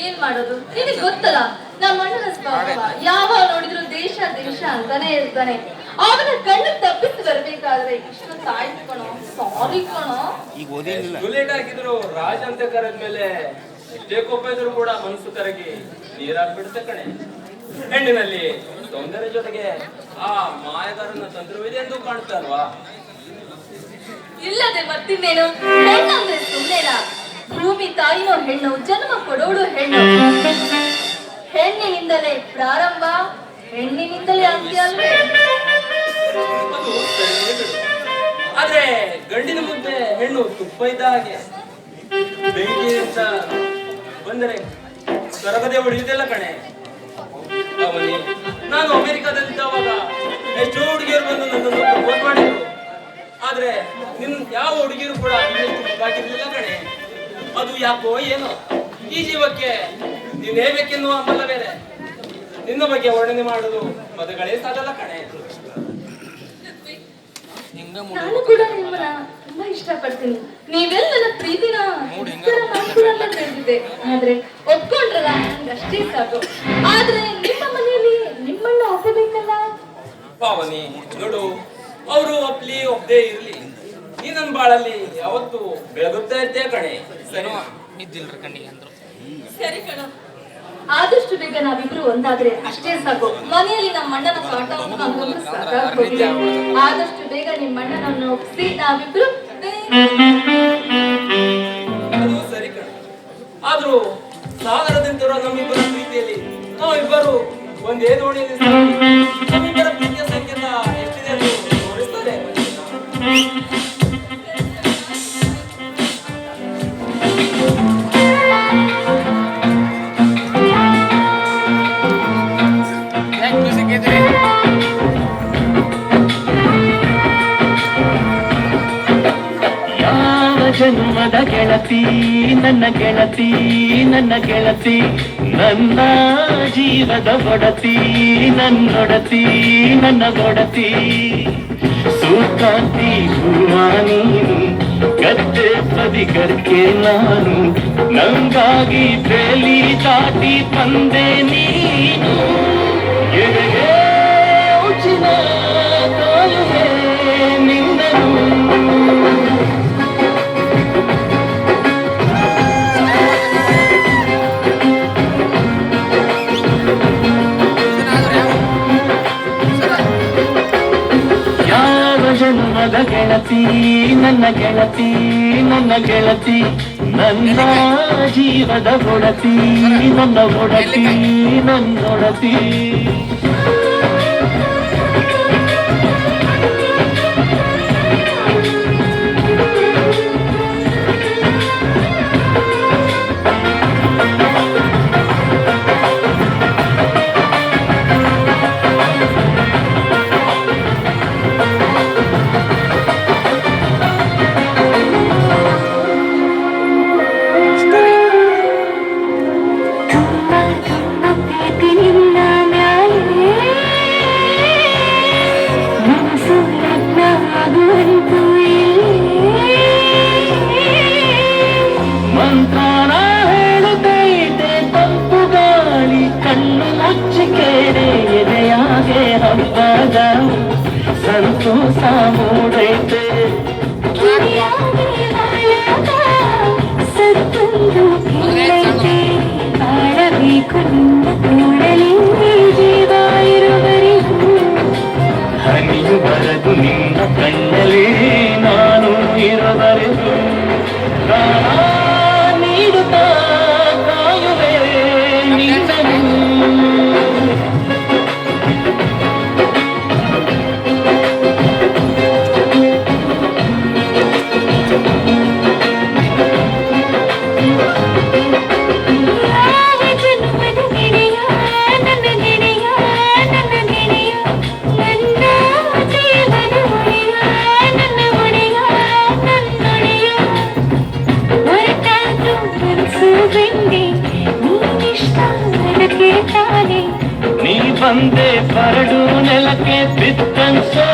ಏನ್ ಮಾಡೋದು? ನಿನಗೆ ಗೊತ್ತಲ್ಲ ನಮ್ಮ ಅಣ್ಣನ ಸ್ವಭಾವ ಯಾವಾಗ ನೋಡಿದ್ರು ದೇಶ ದೇಶ ಅಂತಾನೆ ಇರ್ತಾನೆ. ಅವನ ಕಣ್ಣು ತಪ್ಪಿಸಿ ಬರ್ಬೇಕಾದ್ರೆ ಇಷ್ಟು ತಾಯ್ತು ಕಣೋ. ಸಾರಿ ಕಣೋ. ಈಗ ಓದಿಲ್ಲ ಲೇಟ್ ಆಗಿದ್ರು ರಾಜ ಅಂತ ಕರೆದ್ಮೇಲೆ ಎಷ್ಟೇ ಕೋಪ ಇದ್ರು ಕೂಡ ಮನಸ್ಸು ಕರಗಿ ನೀರಾಗ್ಬಿಡುತ್ತೆ ಕಣೆ. ಹೆಣ್ಣಿನಲ್ಲಿ ಸೌಂದರ್ಯ ಜೊತೆಗೆ ಆ ಮಾಯಗಾರನ ತಂತ್ರವಿದೆ ಎಂದು ಕಾಣ್ತಾ ಅಲ್ವಾ? ಇಲ್ಲದೆ ಮತ್ತಿನ್ನೇನು ಹೆಣ್ಣಂದ್ರೆ ಸುಮ್ಮನೆನಾ ಭೂಮಿ ತಾಯಿನೋ ಹೆಣ್ಣು, ಜನ್ಮ ಕೊಡೋಳು ಹೆಣ್ಣು. ಹೆಣ್ಣಿನಿಂದಲೇ ಪ್ರಾರಂಭ, ಹೆಣ್ಣಿನಿಂದಲೇ ಅಂತ್ಯ. ಅಲ್ವೇ. ಆದ್ರೆ ಗಂಡಿನ ಮುಂದೆ ಹೆಣ್ಣು ತುಪ್ಪ ಇದ್ದ ಹಾಗೆ. ಬೆಂಕಿ ಅಂತ ಬಂದರೆ ಕರಗದೆ ಉಳಿಯುವುದಿಲ್ಲ ಕಣೆ. ಅವನಿ, ನಾನು ಅಮೆರಿಕಾದಲ್ಲಿದ್ದಾವಾಗ ಎಷ್ಟೋ ಹುಡುಗಿಯರು ಬಂದು ನನ್ನನ್ನು ಪ್ರಪೋಸ್ ಮಾಡಿದ್ರು. ಆದ್ರೆ ನಿನ್ ಯಾವ ಹುಡುಗಿಯರು ಕೂಡ ಬಾಕಿರ್ಲಿಲ್ಲ ಕಣೆ. ಅದು ಯಾಕೋ ಏನೋ? ಈ ಜೀವಕ್ಕೆ ನೀನೇ ಬೇಕೆನ್ನುವ ಹಂಬಲ ಬೇರೆ. ನಿನ್ನ ಬಗ್ಗೆ ವರ್ಣನೆ ಮಾಡಲು ಮದುಗಳೇ ಸಾಧಲ್ಲ ಕಣೆ. ನಾನು ಕೂಡ ನಿಮ್ಮನ್ನ ತುಂಬಾ ಇಷ್ಟಪಡ್ತೀನಿ. ನೀವೆಲ್ಲ ನನ್ನ ಪ್ರೀತಿನ ತಿಳಿದಿದೆ ಆದ್ರೆ ಒಪ್ಕೊಂಡ್ರಲ್ಲ ಅಷ್ಟೇ ಸಾಕು. ಆದ್ರೆ ನಿಮ್ಮ ಮನೆಯಲ್ಲಿ ನಿಮ್ಮನ್ನ ಒಪ್ಪಬೇಕಲ್ಲ ಪಾವನಿ ನೋಡು ಅವರು ಒಪ್ಲಿ ಒಪ್ಪದೇ ಇರ್ಲಿ. ನೀ ನನ್ ಬಾಳಲ್ಲಿ ಯಾವತ್ತು ಬೆಳಗುತ್ತಾ ಇರ್ತೇ ಕಣೆ. ಸರಿ ನಿದ್ದಿಲ್ರಿ ಕಣ್ಣಿಗೆ ಅಂದ್ರು. ಸರಿ ಕಣ. ಆದಷ್ಟು ಬೇಗ ನಾವಿಬ್ರು ಒಂದಾದ್ರೆ ಅಷ್ಟೇ ಸಾಕು. ಮನೆಯಲ್ಲಿ ನಮ್ಮ ಅಣ್ಣನ ಪಾಠ ನಮ್ಗೊಂದು ಆದಷ್ಟು ಬೇಗ ನಿಮ್ಮ ಅಣ್ಣನನ್ನು ಒಪ್ಪಿಸಿ ನಾವಿಬ್ರು ಅದು ಸರಿ ಕಣೆ. ಆದ್ರೂ ಸಾಗರದಿಂದ ನಮ್ಮಿಬ್ಬರ ಪ್ರೀತಿಯಲ್ಲಿ ನಾವಿಬ್ಬರು ಒಂದೇ ದೋಣಿಯಲ್ಲಿ ಸಾಗಿ ಜನ್ಮದ ಗೆಳತಿ, ನನ್ನ ಗೆಳತಿ ನನ್ನ ಗೆಳತಿ, ನನ್ನ ಜೀವದ ಒಡತಿ, ನನ್ನೊಡತಿ, ನನ್ನ ಒಡತಿ. ಸೂಕಾಂತಿ ಹೂವ ನೀನು ಪದಿ ಕರ್ಕೆ ನಾನು, ನಂಗಾಗಿ ಬೇಲಿ ತಾತಿ ಬಂದೆ ಯಾವ ಗೆಳತಿ ನನ್ನ ಗೆಳತಿ ನನ್ನ ಗೆಳತಿ. ನನ್ನ ಜೀವದ ಒಡತಿ ನನ್ನ ಒಡತಿ ನನ್ನೊಡತಿ Amor. వందే పరడు నెలకే పిత్తం సో